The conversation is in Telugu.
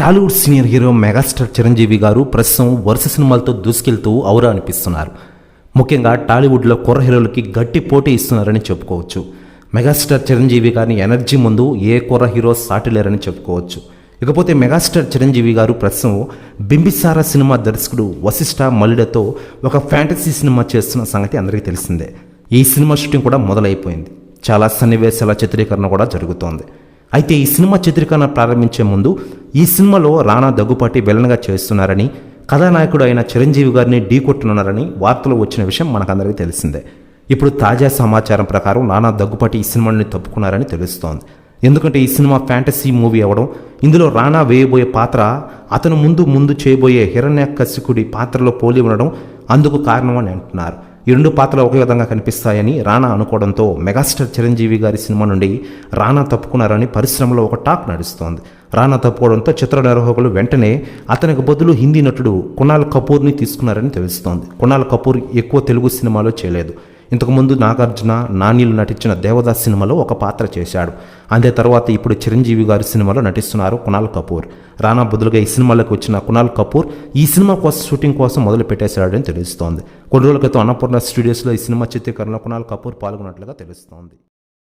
Tollywood senior hero megastar Chiranjeevi garu ప్రస్తుతం వరుస సినిమాలతో దూసుకెళ్తూ ఔరా అనిపిస్తున్నారు. ముఖ్యంగా టాలీవుడ్లో కుర్ర హీరోలకి గట్టి పోటీ ఇస్తున్నారని చెప్పుకోవచ్చు. మెగాస్టార్ చిరంజీవి గారిని ఎనర్జీ ముందు ఏ కుర్ర హీరో సాటిలేరని చెప్పుకోవచ్చు. ఇకపోతే మెగాస్టార్ చిరంజీవి గారు ప్రస్తుతం బింబిసార సినిమా దర్శకుడు వశిష్ఠ మల్లిడతో ఒక ఫ్యాంటసీ సినిమా చేస్తున్న సంగతి అందరికీ తెలిసిందే. ఈ సినిమా షూటింగ్ కూడా మొదలైపోయింది. చాలా సన్నివేశాల చిత్రీకరణ కూడా జరుగుతోంది. అయితే ఈ సినిమా చిత్రీకరణ ప్రారంభించే ముందు ఈ సినిమాలో రానా దగ్గుపాటి విలన్గా చేస్తున్నారని కథానాయకుడు అయిన చిరంజీవి గారిని ఢీకొట్టున్నారని వార్తలు వచ్చిన విషయం మనకందరికీ తెలిసిందే. ఇప్పుడు తాజా సమాచారం ప్రకారం నానా దగ్గుపాటి ఈ సినిమాని తప్పుకున్నారని తెలుస్తోంది. ఎందుకంటే ఈ సినిమా ఫ్యాంటసీ మూవీ అవ్వడం ఇందులో రానా వేయబోయే పాత్ర అతను ముందు ముందు చేయబోయే హిరణ్యకశికుడి పాత్రలో పోలి ఉండడం అందుకు కారణమని అంటున్నారు. ఈ రెండు పాత్రలు ఒకే విధంగా కనిపిస్తాయని రానా అనుకోవడంతో మెగాస్టార్ చిరంజీవి గారి సినిమా నుండి రానా తప్పుకున్నారని పరిశ్రమలో ఒక టాక్ నడుస్తోంది. రానా తప్పుకోవడంతో చిత్ర నిర్వాహకులు వెంటనే అతనికి బదులు హిందీ నటుడు కుణాల్ కపూర్ని తీసుకున్నారని తెలుస్తోంది. కుణాల్ కపూర్ ఎక్కువ తెలుగు సినిమాలో చేయలేదు. ఇంతకుముందు నాగార్జున నానీలు నటించిన దేవదాస్ సినిమాలో ఒక పాత్ర చేశాడు. అందే తర్వాత ఇప్పుడు చిరంజీవి గారి సినిమాలో నటిస్తున్నారు కునాల్ కపూర్. రానా బదులుగా ఈ సినిమాలోకి వచ్చిన కునాల్ కపూర్ ఈ సినిమా కోసం షూటింగ్ కోసం మొదలు పెట్టేశాడని తెలుస్తోంది. కొన్ని రోజుల క్రితం అన్నపూర్ణ స్టూడియోస్లో ఈ సినిమా చిత్రీకరణలో కునాల్ కపూర్ పాల్గొన్నట్లుగా తెలుస్తోంది.